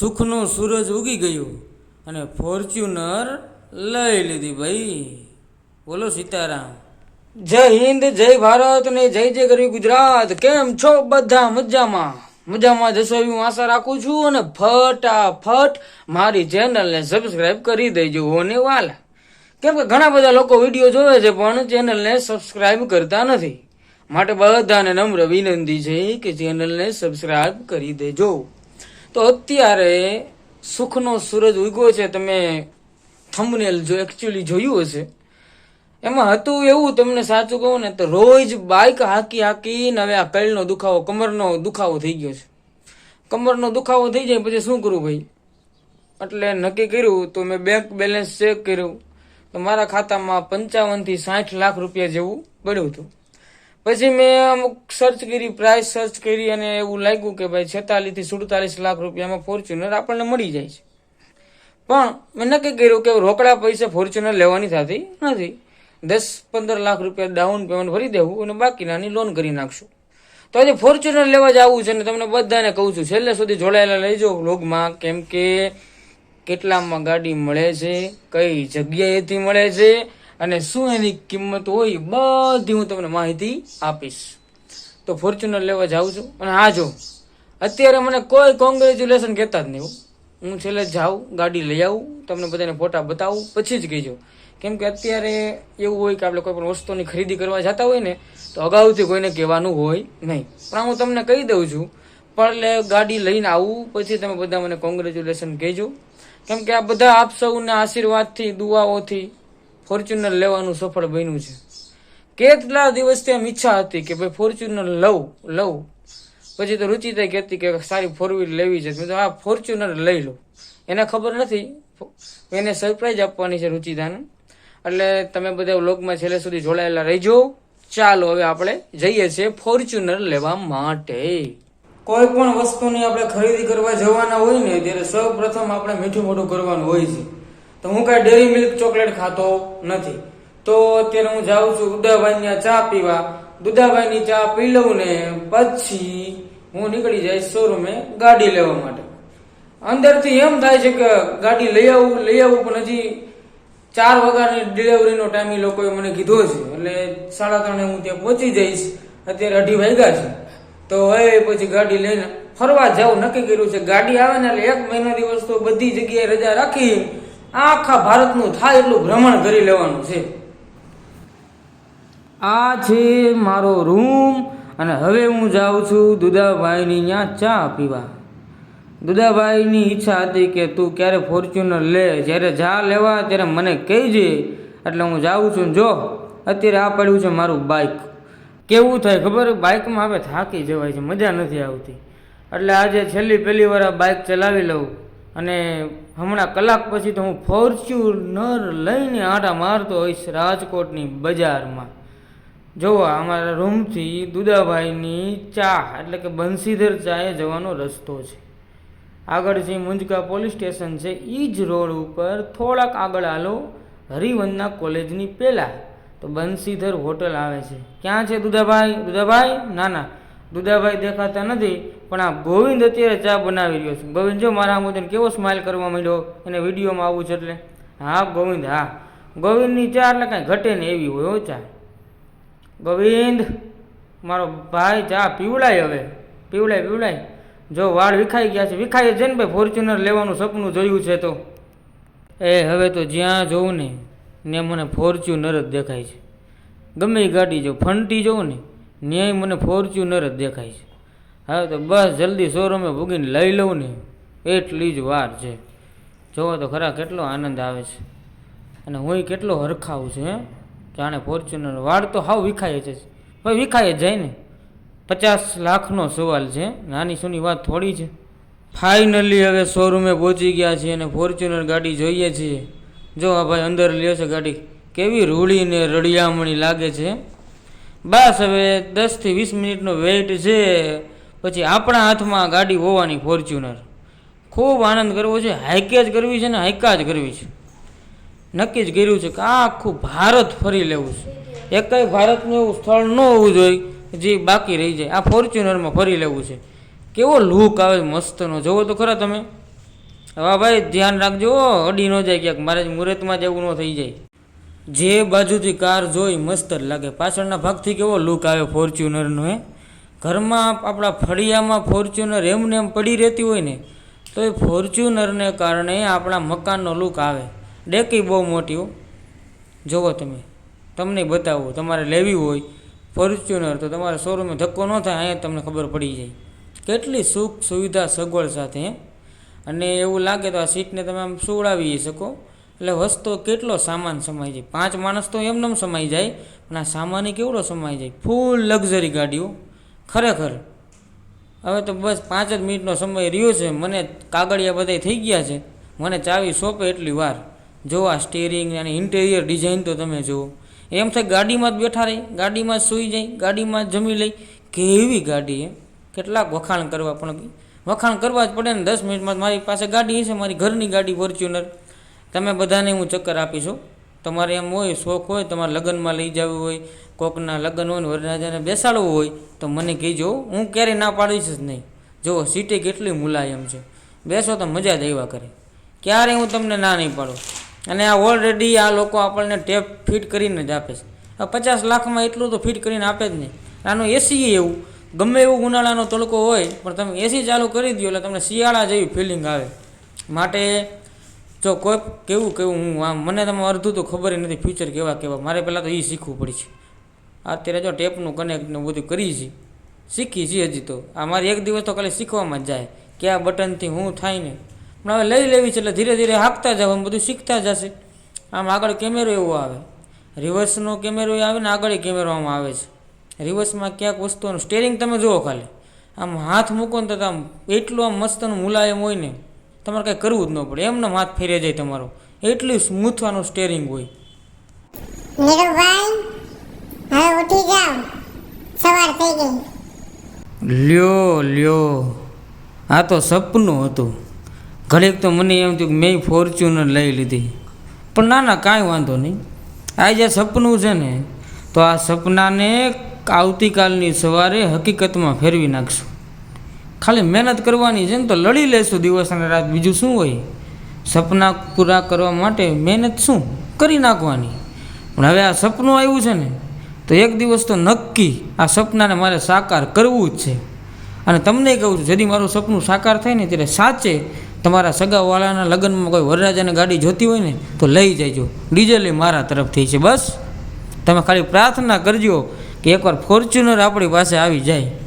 સુખનું સૂરજ ઉગી ગયું અને ફોર્ચ્યુનર લઈ લીધી ભાઈ. બોલો સીતારામ. જય હિન્દ, જય ભારત ને જય જય ગરવી ગુજરાત. કેમ છો બધા મજામાં? મજામાં જશો એવી હું આશા રાખું છું અને ફટાફટ મારી ચેનલને સબસ્ક્રાઇબ કરી દેજો અને વાલા. કેમ કે ઘણા બધા લોકો વીડિયો જોવે છે, પણ ચેનલને સબસ્ક્રાઇબ કરતા નથી. માટે બધાને નમ્ર વિનંતી છે કે ચેનલને સબસ્ક્રાઇબ કરી દેજો. તો અત્યારે સુખનો સૂરજ ઉગ્યો છે, તમે થંબનેલ જો એકચ્યુઅલી જોયું હશે. એમાં હતું એવું, તમને સાચું કહું ને, તો રોજ બાઇક હાકી હાકીને હવે આ કળનો દુખાવો, કમરનો દુખાવો થઈ ગયો છે. કમરનો દુખાવો થઈ જાય, પછી શું કરું ભાઈ? એટલે નક્કી કર્યું, તો મેં બેંક બેલેન્સ ચેક કર્યું. તો મારા ખાતામાં પંચાવનથી સાઠ લાખ રૂપિયા જેવું પડ્યું હતું. પછી મેં અમુક સર્ચ કરી પ્રાઇસ સર્ચ કરી અને એવું લાગ્યું કે ભાઈ છેતાલીસથી સુડતાલીસ લાખ રૂપિયામાં ફોર્ચ્યુનર આપણને મળી જાય છે. પણ મેં નક્કી કર્યું કે રોકડા પૈસા ફોર્ચ્યુનર લેવાની થતી નથી. દસ પંદર લાખ રૂપિયા ડાઉન પેમેન્ટ ભરી દેવું અને બાકીનાની લોન કરી નાખશું. તો આજે ફોર્ચ્યુનર લેવા જવું છે ને તમને બધાને કહું છું, છેલ્લે સુધી જોડાયેલા લઈજો વ્લોગમાં કેમ કે કેટલામાં ગાડી મળે છે, કઈ જગ્યાએથી મળે છે અને શું એની કિંમત હોય બધી હું તમને માહિતી આપીશ. તો ફોર્ચ્યુનર લેવા જાઉં છું. અને હા જો, અત્યારે મને કોઈ કોંગ્રેચ્યુલેશન કહેતા જ નહીં હો. છેલ્લે જાઉં, ગાડી લઈ આવું, તમને બધાને ફોટા બતાવું, પછી જ કહેજો. કેમ કે અત્યારે એવું હોય કે આપણે કોઈ પણ વસ્તુની ખરીદી કરવા જતા હોય ને, તો અગાઉથી કોઈને કહેવાનું હોય નહીં. પણ હું તમને કહી દઉં છું પણ એટલે ગાડી લઈને આવું, પછી તમે બધા મને કોંગ્રેચ્યુલેશન કહેજો. કેમ કે આ બધા આપ સૌના આશીર્વાદથી, દુઆઓથી ફોર્ચ્યુનર લેવાનું સફળ બન્યું છે. કેટલા દિવસથી આમ ઈચ્છા હતી કે ભાઈ ફોર્ચ્યુનર લઉં લઉં. પછી તો રુચિતાઈ કહેતી કે સારી ફોર વ્હીલ લેવી છે. મેં તો આ ફોર્ચ્યુનર લઈ લો એને ખબર નથી. એને સરપ્રાઈઝ આપવાની છે રુચિતાને. એટલે તમે બધા વ્લોગમાં છેલ્લે સુધી જોડાયેલા રહેજો. ચાલો હવે આપણે જઈએ છીએ ફોર્ચ્યુનર લેવા માટે. કોઈ પણ વસ્તુની આપણે ખરીદી કરવા જવાના હોય ને, ત્યારે સૌ પ્રથમ આપણે મીઠું મોઢું કરવાનું હોય છે. તો હું કાંઈ ડેરી મિલ્ક ચોકલેટ ખાતો નથી. તો અત્યારે હું જાઉં છું દુધાભાઈની ચા પીવા. દુધાભાઈની ચા પી લઉં ને પછી હું નીકળી જઈશ શોરૂમે ગાડી લેવા માટે. અંદરથી એમ થાય છે કે ગાડી લઈ આવું લઈ આવું, પણ હજી ચાર વાગ્યાની ડિલિવરીનો ટાઈમ એ લોકોએ મને કીધો છે. એટલે સાડા ત્રણે હું ત્યાં પહોંચી જઈશ. અત્યારે અઢી વાગ્યા છે. તો હવે પછી ગાડી લઈને ફરવા જાઉં. નક્કી કર્યું છે ગાડી આવે ને એટલે એક મહિના દિવસ તો બધી જગ્યાએ રજા રાખી આખા ભારતનું થાય એટલું ભ્રમણ કરી લેવાનું છે. આ છે મારો રૂમ અને હવે હું જાઉં છું દુદાભાઈની ત્યાં ચા પીવા. દુદાભાઈની ઈચ્છા હતી કે તું ક્યારે ફોર્ચ્યુનર લે, જ્યારે જા લેવા ત્યારે મને કહેજે, એટલે હું જાઉં છું. જો, અત્યારે આ પડ્યું છે મારું બાઇક કેવું થાય ખબર? બાઇકમાં હવે થાકી જવાય છે, મજા નથી આવતી. એટલે આજે છેલ્લી પહેલી વાર આ બાઇક ચલાવી લઉં. અને હમણાં કલાક પછી તો હું ફોર્ચ્યુનર લઈને આંટા મારતો હોઈશ રાજકોટની બજારમાં. જોવા, અમારા રૂમથી દુદાભાઈની ચા, એટલે કે બંસીધર ચાએ જવાનો રસ્તો છે. આગળ જે મુંજકા પોલીસ સ્ટેશન છે એ જ રોડ ઉપર થોડાક આગળ આલો હરિવંદના કોલેજની પહેલાં તો બંસીધર હોટલ આવે છે. ક્યાં છે દુદાભાઈ? દુદાભાઈ? ના ના. દુદાભાઈ દેખાતા નથી. પણ આ ગોવિંદ અત્યારે ચા બનાવી રહ્યો છે. ગોવિંદ જો મારા મોદીને કેવો સ્માઇલ કરવા માંડ્યો? એને વિડીયોમાં આવું છે એટલે? હા, ગોવિંદ, હા. ગોવિંદની ચા એટલે કાંઈ ઘટે ને એવી હોય, હો, ચા. ગોવિંદ, મારો ભાઈ ચા પીવડાય હવે. પીવડાય પીવડાય. જો વાળ વિખાઈ ગયા છે, વિખાઈ છે ને ભાઈ ફોર્ચ્યુનર લેવાનું સપનું જોયું છે તો. એ હવે તો જ્યાં જોઉં ને ને મને ફોર્ચ્યુનર જ દેખાય છે. ગમે એ ગાડી જો, ફંટી જોઉં ને ન્યાય મને ફોર્ચ્યુનર જ દેખાય છે. હવે તો બસ જલ્દી શોરૂમે ભૂગીને લઈ લઉં ને. એટલી જ વાર છે. જોવો તો ખરા કેટલો આનંદ આવે છે. અને હું કેટલો હરખાવું છું, હે? જાણે ફોર્ચ્યુનર વાળ તો હાવ વિખાય છે ભાઈ, વિખાય જ જાય ને. પચાસ લાખનો સવાલ છે. નાની સુની વાત થોડી છે. ફાઇનલી હવે શોરૂમે પહોંચી ગયા છીએ અને ફોર્ચ્યુનર ગાડી જોઈએ છીએ. જો આ ભાઈ અંદર લ્યો છે ગાડી. કેવી રૂળીને રળિયામણી લાગે છે. બસ હવે દસથી વીસ મિનિટનો વેઇટ છે. પછી આપણા હાથમાં ગાડી હોવાની ફોર્ચ્યુનર ખૂબ આનંદ કરવો છે, હાઈકે જ કરવી છે ને હાઈકા જ કરવી છે. નક્કી જ કર્યું છે કે આખું ભારત ફરી લેવું છે. એકેય ભારતનું એવું સ્થળ ન હોવું જોઈએ, જે બાકી રહી જાય. આ ફોર્ચ્યુનરમાં ફરી લેવું છે. કેવો લુક આવે મસ્તનો. જોવો તો ખરા તમે. હા ભાઈ ધ્યાન રાખજો અડી ન જાય ક્યાંક. મારે મુહૂર્તમાં એવું ન થઈ જાય. જે બાજુથી કાર જોઈ મસ્ત જ લાગે. પાછળના ભાગથી કેવો લુક આવે ફોર્ચ્યુનરનો હે? ઘરમાં આપણા ફળિયામાં ફોર્ચ્યુનર એમને એમ પડી રહેતી હોય ને, તો એ ફોર્ચ્યુનરને કારણે આપણા મકાનનો લુક આવે. ડેકી બહુ મોટી હો. જુઓ તમે. તમને બતાવો, તમારે લેવી હોય ફોર્ચ્યુનર તો તમારે શોરૂમે ધક્કો ન થાય, અહીંયા તમને ખબર પડી જાય. કેટલી સુખ સુવિધા સગવડ સાથે અને એવું લાગે તો આ સીટને તમે આમ સુવડાવી શકો. એટલે વસ્તુ કેટલો સામાન સમાઈ જાય. પાંચ માણસ તો એમને એમ સમાઈ જાય, પણ આ સામાન કેવડો સમાઈ જાય? ફૂલ લક્ઝરી ગાડીઓ. ખરેખર. હવે તો બસ પાંચ જ મિનિટનો સમય રહ્યો છે. મને કાગળિયા બધા થઈ ગયા છે. મને ચાવી સોંપે એટલી વાર. જો આ સ્ટેરિંગ અને ઇન્ટેરિયર ડિઝાઇન તો તમે જુઓ એમ થાય ગાડીમાં જ બેઠા રહી, ગાડીમાં જ સૂઈ જાય, ગાડીમાં જ જમી લઈ. કેવી ગાડી એ કેટલાક વખાણ કરવા પણ વખાણ કરવા જ પડે ને દસ મિનિટમાં મારી પાસે ગાડી છે મારી ઘરની ગાડી ફોર્ચ્યુનર તમે બધાને હું ચક્કર આપીશું તમારે એમ હોય, શોખ હોય, તમારે લગ્નમાં લઈ જવું હોય કોકના લગ્ન હોય ને વરરાજાને બેસાડવું હોય, તો મને કહેજો, હું ક્યારેય ના પાડીશ જ નહીં. જો, સીટી કેટલી મુલાયમ છે. બેસો તો મજા જ આવ્યા કરે. ક્યારેય હું તમને ના નહીં પાડું. અને આ ઓલરેડી આ લોકો આપણને ટેપ ફિટ કરીને જ આપે છે. આ પચાસ લાખમાં એટલું તો ફિટ કરીને આપે જ નહીં. આનું એસી એવું. ગમે એવું ઉનાળાનો તડકો હોય, પણ તમે એસી ચાલુ કરી દો એટલે તમને શિયાળા જેવી ફિલિંગ આવે. માટે જો કોઈ કેવું કેવું હું આમ, મને તમે અડધું તો ખબર નથી ફ્યુચર કેવા કેવા. મારે પહેલાં તો એ શીખવું પડશે અત્યારે જો ટેપનું કનેક્ટનું બધું કરી છે. શીખી છીએ હજી તો. આ મારી એક દિવસ તો ખાલી શીખવામાં જ જાય. કે આ બટનથી હું થાય ને. પણ હવે લઈ લેવી છે એટલે ધીરે ધીરે હાંકતા જાવ બધું શીખતા જશે. આમ આગળ કેમેરો એવો આવે. રિવર્સનો કેમેરો આવે ને આગળ કેમેરો આમાં આવે છે. રિવર્સમાં ક્યાંક વસ્તુનું સ્ટેરિંગ તમે જુઓ ખાલી. આમ હાથ મૂકો ને તો આમ એટલું આમ મસ્તનું મુલાયમ હોય ને, તમારે કાંઈ કરવું જ ન પડે. એમને હાથ ફેરે જાય તમારો. એટલું સ્મૂથવાનું સ્ટેરિંગ હોય. નીરુભાઈ ઉઠી જાઓ. સવાર થઈ ગઈ. લ્યો લ્યો. આ તો સપનું હતું. ઘડીક તો મને એમ થયું કે મેં ફોર્ચ્યુનર લઈ લીધી. પણ ના ના કાંઈ વાંધો નહીં. આ જે સપનું છે ને, તો આ સપનાને આવતીકાલની સવારે હકીકતમાં ફેરવી નાખશું. ખાલી મહેનત કરવાની છે ને, તો લડી લેશું દિવસ અને રાત. બીજું શું હોય? સપના પૂરા કરવા માટે મહેનત શું? કરી નાખવાની. પણ હવે આ સપનું આવ્યું છે ને તો એક દિવસ તો નક્કી આ સપનાને મારે સાકાર કરવું જ છે. અને તમને કહું છું, જેથી મારું સપનું સાકાર થાય ને ત્યારે સાચે તમારા સગાવાળાના લગ્નમાં કોઈ વરરાજાને ગાડી જોતી હોય ને, તો લઈ જજો ડીઝલ એ મારા તરફથી છે, બસ. તમે ખાલી પ્રાર્થના કરજો કે એકવાર ફોર્ચ્યુનર આપણી પાસે આવી જાય.